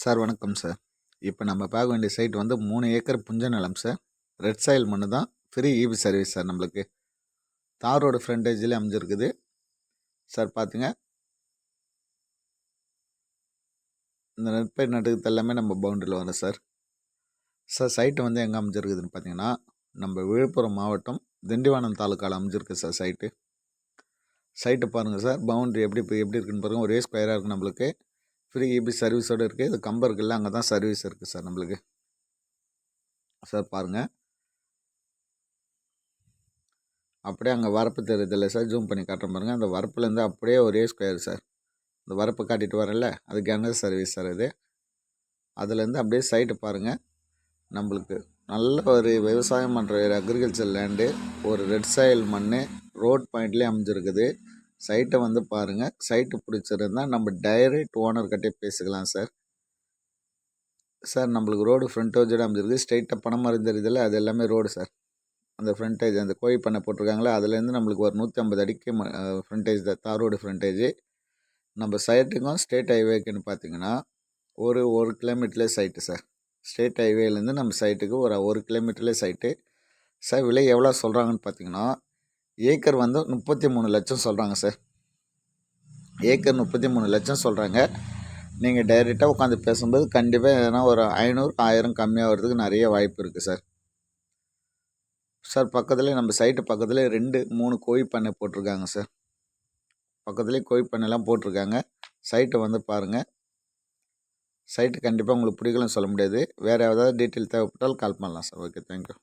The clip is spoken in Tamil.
சார் வணக்கம் சார். இப்போ நம்ம பார்க்க வேண்டிய சைட் வந்து மூணு ஏக்கர் புஞ்ச நிலம் சார். ரெட் சாயில் மண்ணு தான். ஃப்ரீ இபி சர்வீஸ் சார் நம்மளுக்கு. தார் ரோடு ஃப்ரண்டேஜில் அமைஞ்சிருக்குது. சார் பார்த்துங்க இந்த நெற்பயிர் நட்டுக்கிறது எல்லாமே நம்ம பவுண்டரியில் வரும் சார். சார் சைட்டு வந்து எங்கே அமைஞ்சிருக்குதுன்னு பார்த்தீங்கன்னா நம்ம விழுப்புரம் மாவட்டம் திண்டிவனம் தாலுக்காவில் அமைஞ்சிருக்கு சார் சைட்டு. சைட்டு பாருங்கள் சார். பவுண்ட்ரி எப்படி இப்போ எப்படி இருக்குன்னு பாருங்கள் ஒரே ஸ்கொயராக இருக்குது நம்மளுக்கு. ஃப்ரீ இபி சர்வீஸோடு இருக்குது இது கம்பம் இருக்குல்ல அங்கே தான் சர்வீஸ் இருக்குது சார் நம்மளுக்கு. சார் பாருங்கள் அப்படியே அங்கே வரப்பு தெரியுதில்ல சார் ஜூம் பண்ணி காட்டுறேன் பாருங்கள் அந்த வரப்புலேருந்து அப்படியே ஒரே ஸ்கொயர் சார் இந்த வரப்பு காட்டிட்டு வரேன்ல அது கேனல் சர்வீஸ் சார் இது. அதுலேருந்து அப்படியே சைட்டு பாருங்கள் நம்மளுக்கு நல்ல ஒரு விவசாயம் பண்ணுற ஒரு அக்ரிகல்ச்சர் லேண்டு ஒரு ரெட் சாயில் மண் ரோட் பாயிண்ட்லேயே அமைஞ்சிருக்குது. சைட்டை வந்து பாருங்கள் சைட்டு பிடிச்சிருந்தா நம்ம டைரக்ட் ஓனர்கிட்டே பேசிக்கலாம் சார் சார் நம்மளுக்கு ரோடு ஃப்ரண்டேஜோட அமைஞ்சிருக்கு ஸ்ட்ரைட்டாக பணம் மறைஞ்சிருதில்ல அது எல்லாமே ரோடு சார் அந்த ஃப்ரண்டேஜ் அந்த கோழி பண்ணை போட்டிருக்காங்களே அதுலேருந்து நம்மளுக்கு ஒரு நூற்றி ஐம்பது அடிக்கு ஃப்ரண்டேஜ் தான். தார் ரோடு ஃப்ரண்டேஜ் நம்ம சைட்டுக்கும் ஸ்டேட் ஹைவேக்குன்னு பார்த்தீங்கன்னா ஒரு ஒரு கிலோமீட்டர்லேயே சைட்டு சார் ஸ்டேட் ஹைவேலேருந்து நம்ம சைட்டுக்கு ஒரு ஒரு கிலோமீட்டர்லேயே சைட்டு சார் விலை எவ்வளோ சொல்கிறாங்கன்னு பார்த்தீங்கன்னா ஏக்கர் வந்து முப்பத்தி மூணு லட்சம் சொல்கிறாங்க சார். ஏக்கர் முப்பத்தி மூணு லட்சம் சொல்கிறாங்க நீங்கள் டைரெக்டாக உட்காந்து பேசும்போது கண்டிப்பாக எதனா ஒரு ஐநூறு ஆயிரம் கம்மியாகிறதுக்கு நிறைய வாய்ப்பு இருக்குது சார். சார் பக்கத்தில் நம்ம சைட்டு பக்கத்தில் ரெண்டு மூணு கோழி பண்ணை போட்டிருக்காங்க சார். பக்கத்துலேயே கோழி பண்ணைலாம் போட்டிருக்காங்க. சைட்டை வந்து பாருங்கள் சைட்டு கண்டிப்பாக உங்களுக்கு பிடிக்கலன்னு சொல்ல முடியாது. வேறு ஏதாவது டீட்டெயில் தேவைப்பட்டால் கால் பண்ணலாம் சார். Okay thank you